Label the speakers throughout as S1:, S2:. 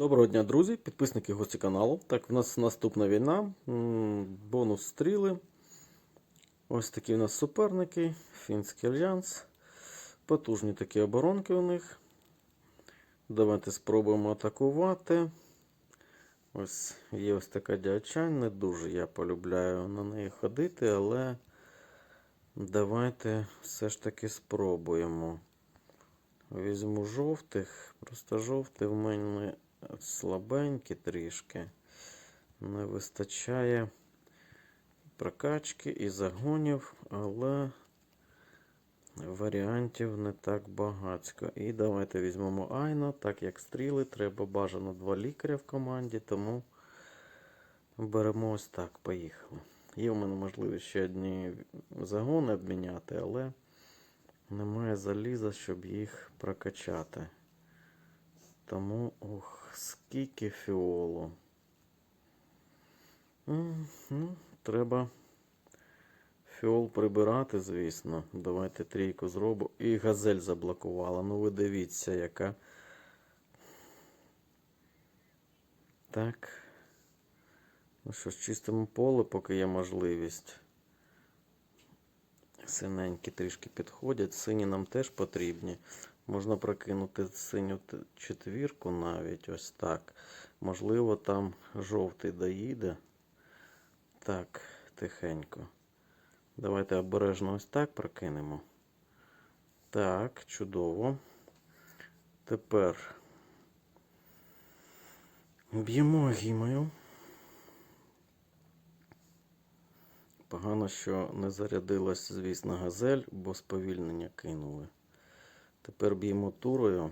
S1: Доброго дня, друзі, підписники гості каналу. Так, в нас наступна війна. Бонус стріли. Ось такі у нас суперники. Фінський альянс. Потужні такі оборонки у них. Давайте спробуємо атакувати. Ось є ось така дячань. Не дуже я полюбляю на неї ходити, але давайте все ж таки спробуємо. Візьму жовтих. Просто жовтий в мене слабенькі трішки. Не вистачає прокачки і загонів, але варіантів не так багатько. І давайте візьмемо Айна, так як стріли, треба бажано два лікаря в команді, тому беремо ось так, поїхали. Є в мене можливість ще одні загони обміняти, але немає заліза, щоб їх прокачати. Тому, ох, скільки фіолу. Ну, треба фіол прибирати, звісно. Давайте трійку зробимо. І газель заблокувала. Ну ви дивіться, яка. Так. Ну що ж, чистимо поле, поки є можливість. Синенькі трішки підходять. Сині нам теж потрібні. Можна прокинути синю четвірку навіть ось так. Можливо, там жовтий доїде. Так, тихенько. Давайте обережно ось так прокинемо. Так, чудово. Тепер б'ємо гімою. Погано, що не зарядилась, звісно, газель, бо сповільнення кинули. Тепер б'ємо турою.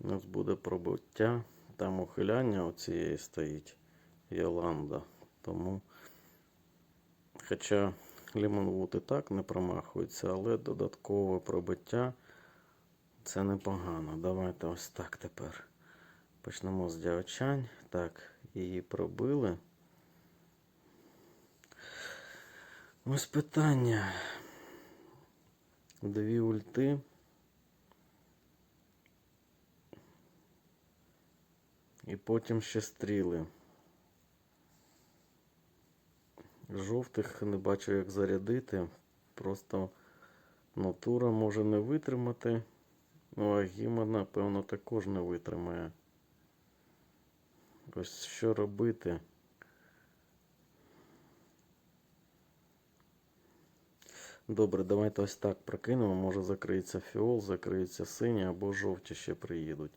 S1: У нас буде пробиття. Там ухиляння оцієї стоїть Йоланда. Тому, хоча Лімонвуд і так не промахується, але додаткове пробиття це непогано. Давайте ось так тепер. Почнемо з дявчань. Так, її пробили. Ось питання. Дві ульти. І потім ще стріли. Жовтих не бачу, як зарядити. Просто натура може не витримати. Ну, а гіма, напевно, також не витримає. Ось що робити. Добре, давайте ось так прокинемо. Може закриється фіол, закриється сині або жовті ще приїдуть.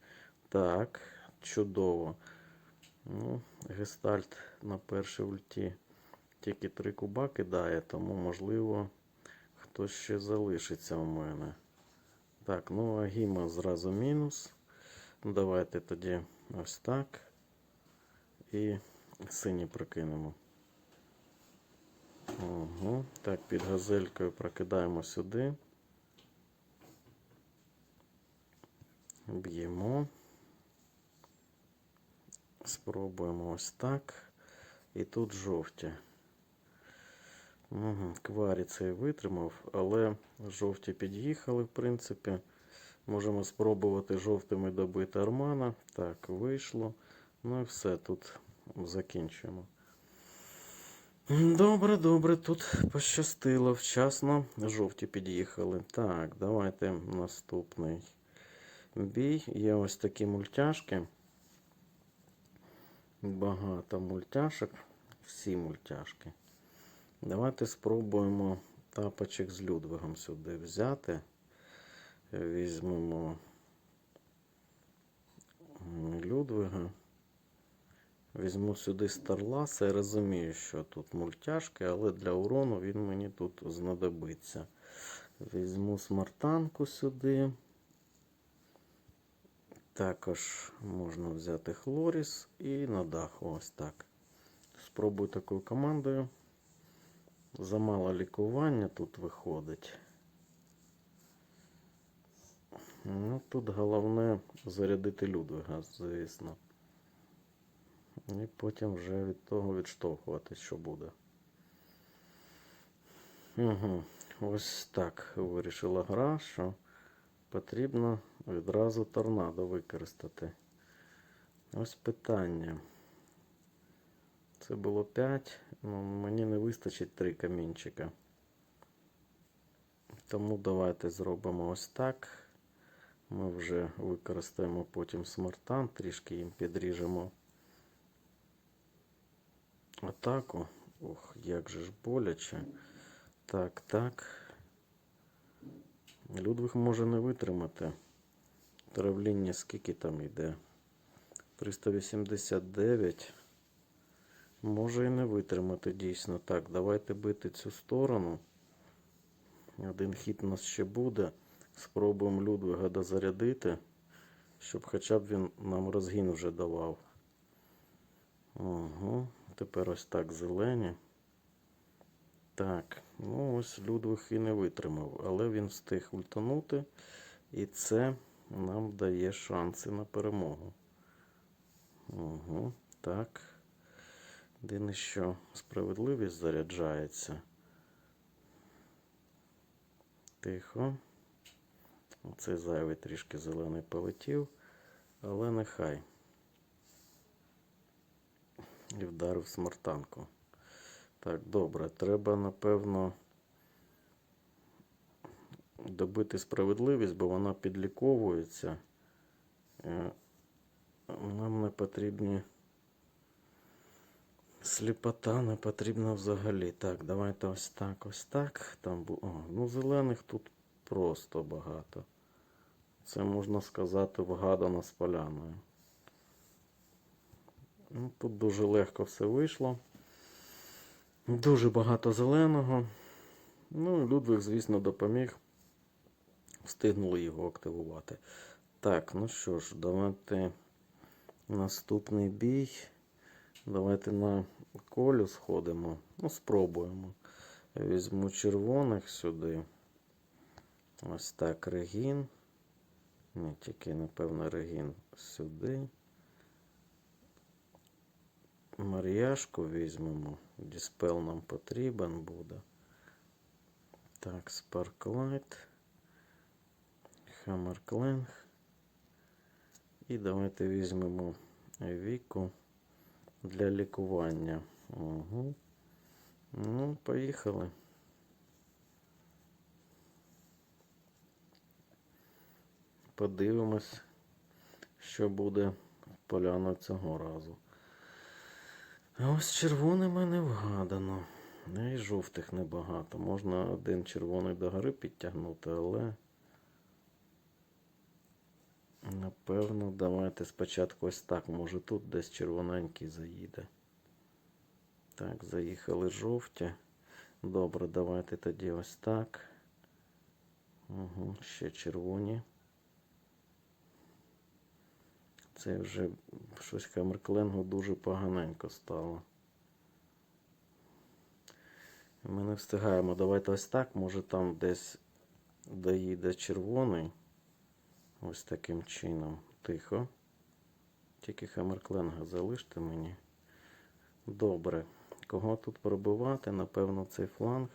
S1: Так, чудово. Ну, Гестальт на першій ульті тільки три куба кидає, тому можливо хтось ще залишиться у мене. Так, ну а гіма зразу мінус. Ну, Давайте тоді ось так. І сині прокинемо. Угу. Так, під газелькою прокидаємо сюди. Б'ємо. Спробуємо ось так. І тут жовті. Угу. Кварі цей витримав, але жовті під'їхали, в принципі. Можемо спробувати жовтими добити Армана. Так, вийшло. Ну і все, тут закінчуємо. Добре, добре, тут пощастило вчасно. Жовті під'їхали. Так, давайте наступний бій. Є ось такі мультяшки. Багато мультяшок. Всі мультяшки. Давайте спробуємо тапочок з Людвигом сюди взяти. Візьмемо Людвига. Візьму сюди Старласа. Я розумію, що тут мультяшки, але для урону він мені тут знадобиться. Візьму смартанку сюди. Також можна взяти Хлоріс і на даху ось так. Спробую такою командою. Замало лікування тут виходить. Ну, тут головне зарядити Людвига, звісно. І потім вже від того відштовхуватись, що буде. Угу. Ось так вирішила гра, що потрібно відразу торнадо використати. Ось питання. Це було 5, ну мені не вистачить 3 камінчика. Тому давайте зробимо ось так. Ми вже використаємо потім смартан, трішки їм підріжемо атаку. Ох, як же ж боляче. Так, так. Людвиг може не витримати. Травління скільки там йде? 389. Може і не витримати дійсно. Так, давайте бити цю сторону. Один хід у нас ще буде. Спробуємо Людвига дозарядити, щоб хоча б він нам розгін вже давав. Угу. Тепер ось так зелені. Так, ну ось Людвиг і не витримав, але він встиг ультанути, і це нам дає шанси на перемогу. Угу, так. Єдине, що справедливість заряджається. Тихо. Оцей зайвий трішки зелений полетів, але нехай. І вдарив смартанку. Так, добре. Треба, напевно, добити справедливість, бо вона підліковується. Е, Нам не потрібні сліпота не потрібна взагалі. Так, давайте ось так, ось так. Там бу... О, ну, зелених тут просто багато. Це можна сказати вгадано з поляною. Ну, тут дуже легко все вийшло. Дуже багато зеленого. Ну, Людвиг, звісно, допоміг. Встигнули його активувати. Так, ну що ж, давайте наступний бій. Давайте на колю сходимо. Ну, спробуємо. Візьму червоних сюди. Ось так регін. Ні, тільки, напевно, регін сюди. Мар'яшку візьмемо. Діспел нам потрібен буде. Так, Sparklight. Хаммеркленг. І давайте візьмемо віку для лікування. Угу. Ну, поїхали. Подивимось, що буде поляна цього разу. Ось червоними не вгадано. І жовтих небагато. Можна один червоний до гори підтягнути, але. Напевно, давайте спочатку ось так. Може тут десь червоненький заїде. Так, заїхали жовті. Добре, давайте тоді ось так. Угу, ще червоні. Це вже щось Хаммеркленгу дуже поганенько стало. Ми не встигаємо. Давайте ось так. Може там десь доїде червоний. Ось таким чином. Тихо. Тільки Хаммеркленга залиште мені. Добре. Кого тут пробивати? Напевно, цей фланг.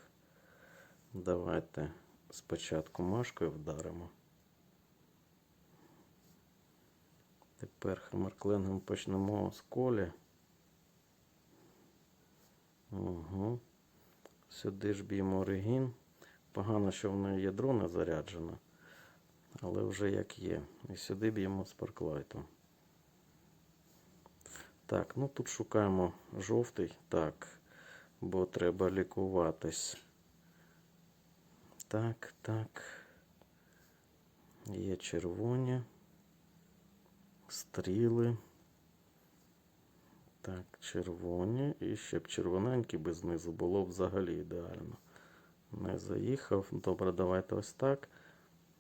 S1: Давайте спочатку машкою вдаримо. Тепер Хаммеркленгом почнемо з колі. Угу. Сюди ж б'ємо регін. Погано, що в неї ядро не заряджено. Але вже як є. І сюди б'ємо спарклайтом. Так, ну тут шукаємо жовтий. Так, бо треба лікуватись. Так, так. Є червоні. Стріли. Так, червоні. І ще б червоненькі без низу було б взагалі ідеально. Не заїхав. Добре, давайте ось так.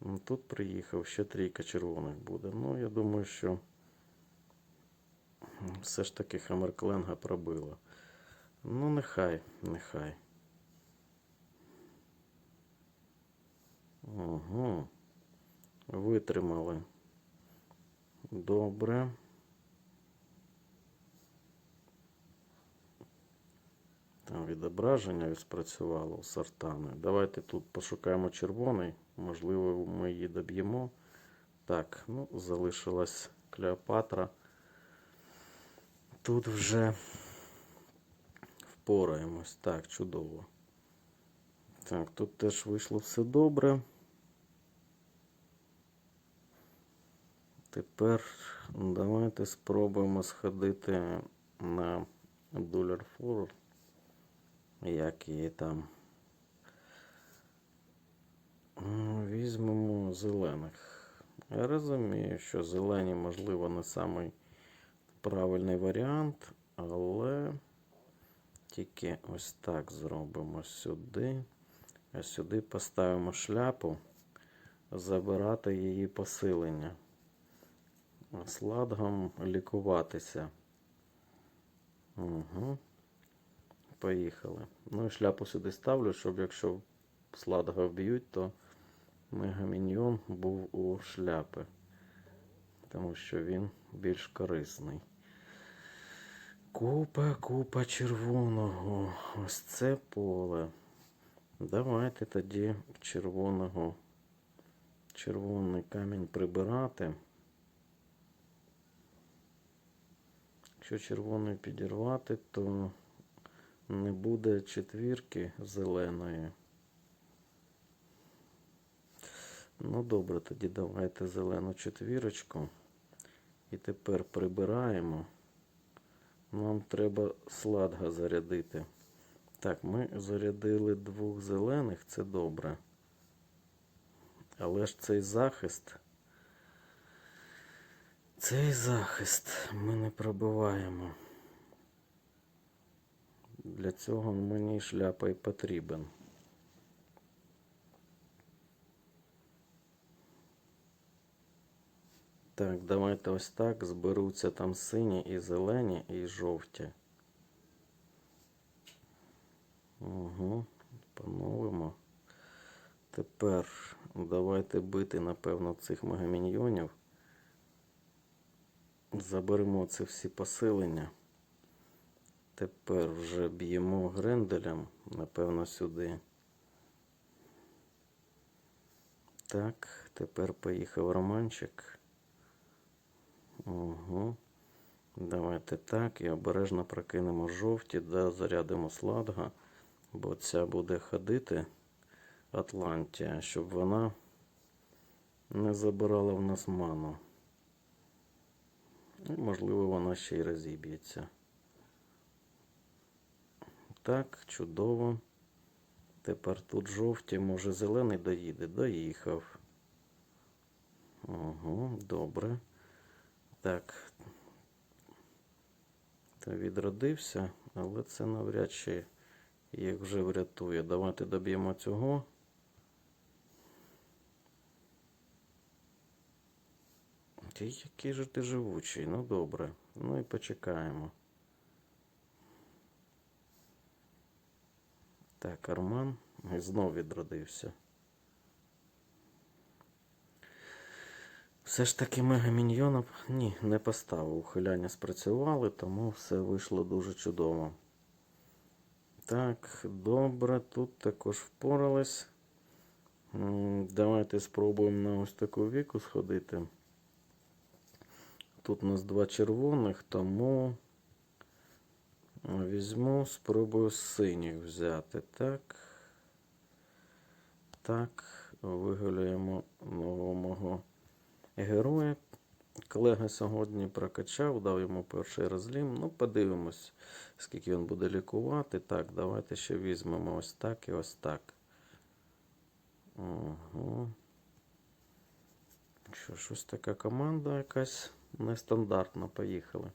S1: Ну, Тут приїхав, ще трійка червоних буде. Ну, я думаю, що все ж таки Хаммеркленга пробила. Ну, нехай, нехай. Угу. Витримали. Добре. Там відображення відспрацювало у сортани. Давайте тут пошукаємо червоний. Можливо, ми її доб'ємо. Так, ну, залишилась Клеопатра. тут вже впораємось. Так, чудово. Так, тут теж вийшло все добре. Тепер давайте спробуємо сходити на Dollar Four. Як її там. М, Візьмемо зелених. Я розумію, що зелені, можливо, не самий правильний варіант, але тільки ось так зробимо сюди. А сюди поставимо шляпу, забирати її посилення. Сладгом лікуватися. Угу. Поїхали. Ну і шляпу сюди ставлю, щоб якщо сладга вб'ють, то мегаміньйон був у шляпи. Тому що він більш корисний. Купа, купа червоного. Ось це поле. Давайте тоді червоного, червоний камінь прибирати. Якщо червоний підірвати, то не буде четвірки зеленої. Ну добре, тоді давайте зелену четвірочку. І тепер прибираємо. Нам треба сладга зарядити. Так, ми зарядили двох зелених, це добре. Але ж цей захист. Цей захист ми не пробиваємо. Для цього мені шляпа і потрібен. Так, давайте ось так. Зберуться там сині і зелені і жовті. Угу, поновимо. Тепер давайте бити, напевно, цих мегаміньйонів. Заберемо це всі посилення. Тепер вже б'ємо гренделем, напевно, сюди. Так, тепер поїхав романчик. Угу. Давайте так. І обережно прокинемо жовті, да, зарядимо сладга, бо ця буде ходити Атлантія, щоб вона не забирала в нас ману. І, можливо, вона ще й розіб'ється. Так, чудово. Тепер тут жовті, може зелений доїде. Доїхав. Угу, добре. Так. Та відродився, але це навряд чи їх вже врятує. Давайте доб'ємо цього. Ти який же ти живучий? Ну добре. Ну і почекаємо. Так, Арман знов відродився. Все ж таки мегаміньйона ні, не поставив. Ухиляння спрацювали, тому все вийшло дуже чудово. Так, добре, тут також впорались. Давайте спробуємо на ось таку віку сходити. Тут у нас два червоних, тому візьму, спробую синіх взяти. Так. Так, вигуляємо нового мого героя. Колега сьогодні прокачав, дав йому перший розлім. Ну, подивимось, скільки він буде лікувати. Так, давайте ще візьмемо ось так і ось так. Угу. Що, щось така команда якась нестандартна. Поїхали.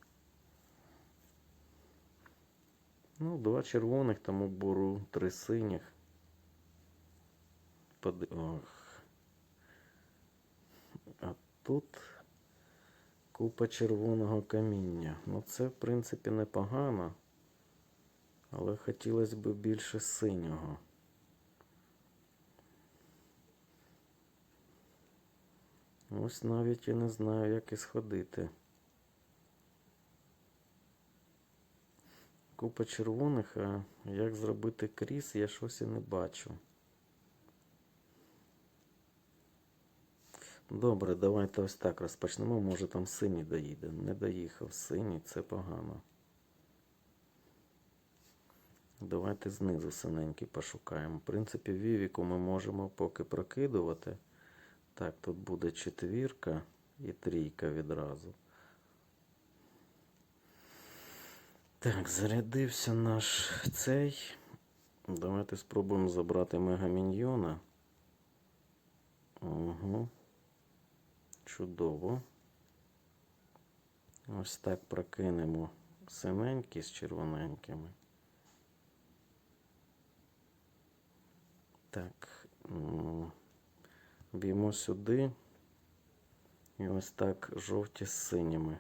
S1: Ну, два червоних, тому беру три синіх. Поди... Ох. Тут купа червоного каміння. Ну, це, в принципі, непогано. Але хотілося б більше синього. Ось навіть я не знаю, як і сходити. Купа червоних, а як зробити кріс, я щось і не бачу. Добре, давайте ось так розпочнемо. Може там синій доїде. Не доїхав синій, це погано. Давайте знизу синенький пошукаємо. В принципі, Вівіку ми можемо поки прокидувати. Так, тут буде четвірка і трійка відразу. Так, зарядився наш цей. Давайте спробуємо забрати мегаміньйона. Угу. Чудово. Ось так прокинемо синенькі з червоненькими. Так. м, Б'ємо сюди. І ось так жовті з синіми.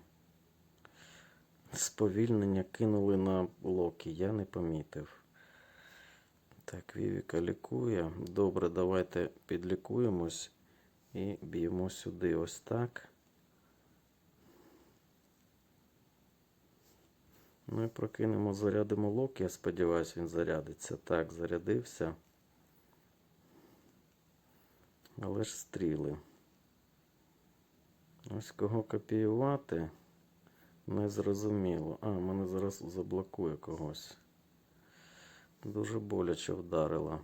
S1: Сповільнення кинули на локі, я не помітив. Так, Вівіка лікує. Добре, давайте підлікуємось і б'ємо сюди ось так. Ну і прокинемо, зарядимо локі. Я сподіваюся, він зарядиться. Так, зарядився. Але ж стріли. Ось кого копіювати. Не зрозуміло. А, мене зараз заблокує когось. Дуже боляче вдарила.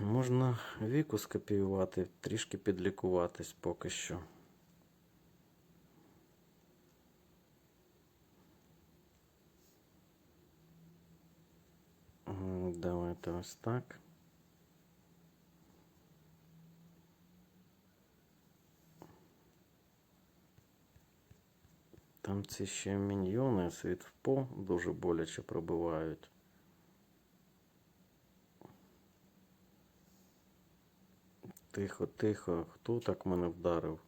S1: Можна віку скопіювати, трішки підлікуватись поки що. Давайте ось так. Там ці ще міньйони світ в по дуже боляче пробивають. Тихо, тихо. Хто так мене вдарив?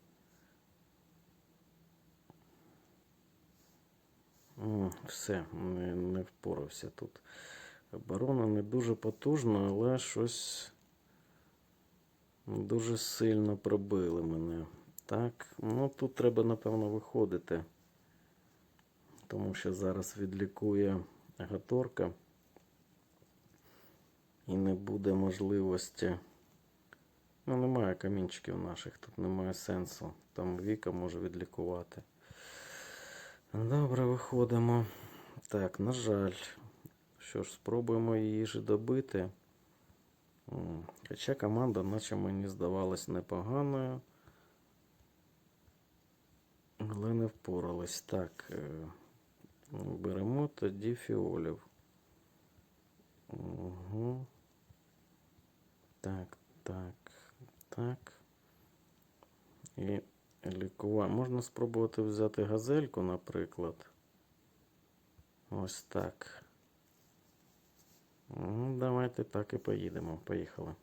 S1: Все, не, не впорався тут. Оборона не дуже потужна, але щось дуже сильно пробили мене. Так, ну тут треба, напевно, виходити. Тому що зараз відлікує Гаторка. І не буде можливості. Ну, немає камінчиків наших, тут немає сенсу. Там Віка може відлікувати. Добре, виходимо. Так, на жаль. Що ж, спробуємо її ж добити. Хоча команда, наче мені здавалась непоганою. Але не впорались. Так. е, Беремо тоді фіолів. Угу. Так, так, так. І лікування. Можна спробувати взяти газельку, наприклад. Ось так. Ну, давайте так і поїдемо. Поїхали.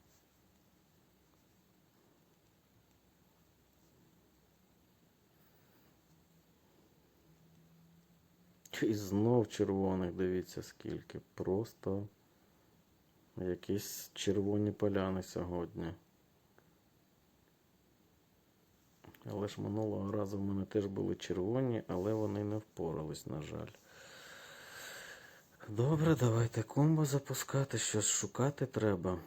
S1: І знов червоних, дивіться скільки. Просто якісь червоні поляни сьогодні. Але ж минулого разу в мене теж були червоні, але вони не впорались, на жаль. Добре, давайте комбо запускати, щось шукати треба.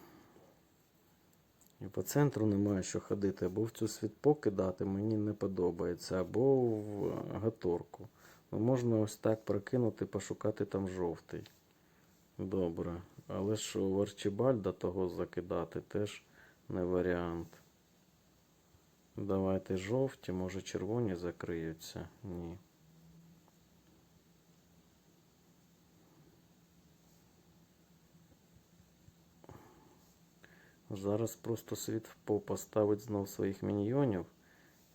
S1: І по центру немає що ходити, або в цю світпо кидати мені не подобається, або в гаторку. Ну, можна ось так прокинути, пошукати там жовтий. Добре. Але що в Арчибальда того закидати теж не варіант. Давайте жовті, може червоні закриються. Ні. Зараз просто світ поставить знов своїх міньйонів,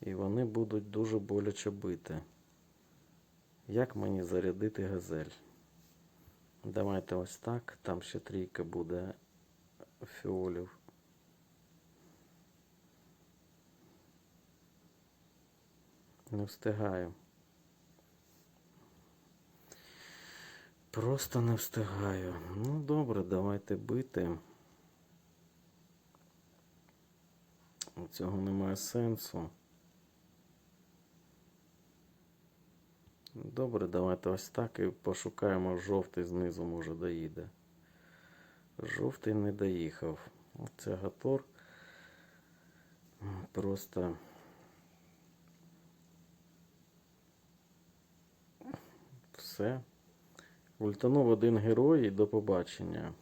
S1: і вони будуть дуже боляче бити. Як мені зарядити газель? Давайте ось так. Там ще трійка буде фіолів. Не встигаю. Просто не встигаю. Ну, добре, давайте бити. Цього немає сенсу. Добре, давайте ось так і пошукаємо жовтий знизу, може доїде. Жовтий не доїхав. Це Гатор. Просто все. Ультанув один герой і до побачення.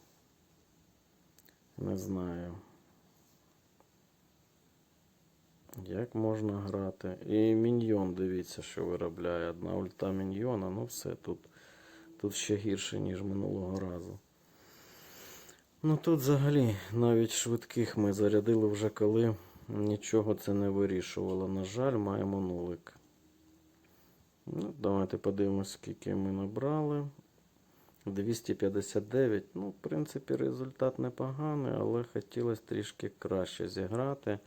S1: Не знаю. Як можна грати? І міньйон, дивіться, що виробляє. Одна ульта міньйона. Ну все, тут, тут ще гірше, ніж минулого разу. Ну тут взагалі навіть швидких ми зарядили вже коли нічого це не вирішувало. На жаль, маємо нулик. Ну, давайте подивимось, скільки ми набрали. 259. Ну, в принципі, результат непоганий, але хотілося трішки краще зіграти.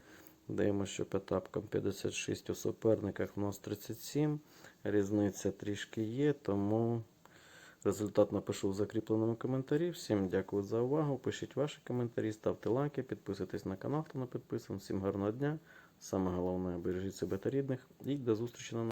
S1: Даємо, що п'ятапкам 56 у суперниках в нас 37. Різниця трішки є, тому результат напишу в закріпленому коментарі. Всім дякую за увагу. Пишіть ваші коментарі, ставте лайки, підписуйтесь на канал, хто не підписаний. Всім гарного дня. Саме головне, бережіть себе та рідних. І до зустрічі на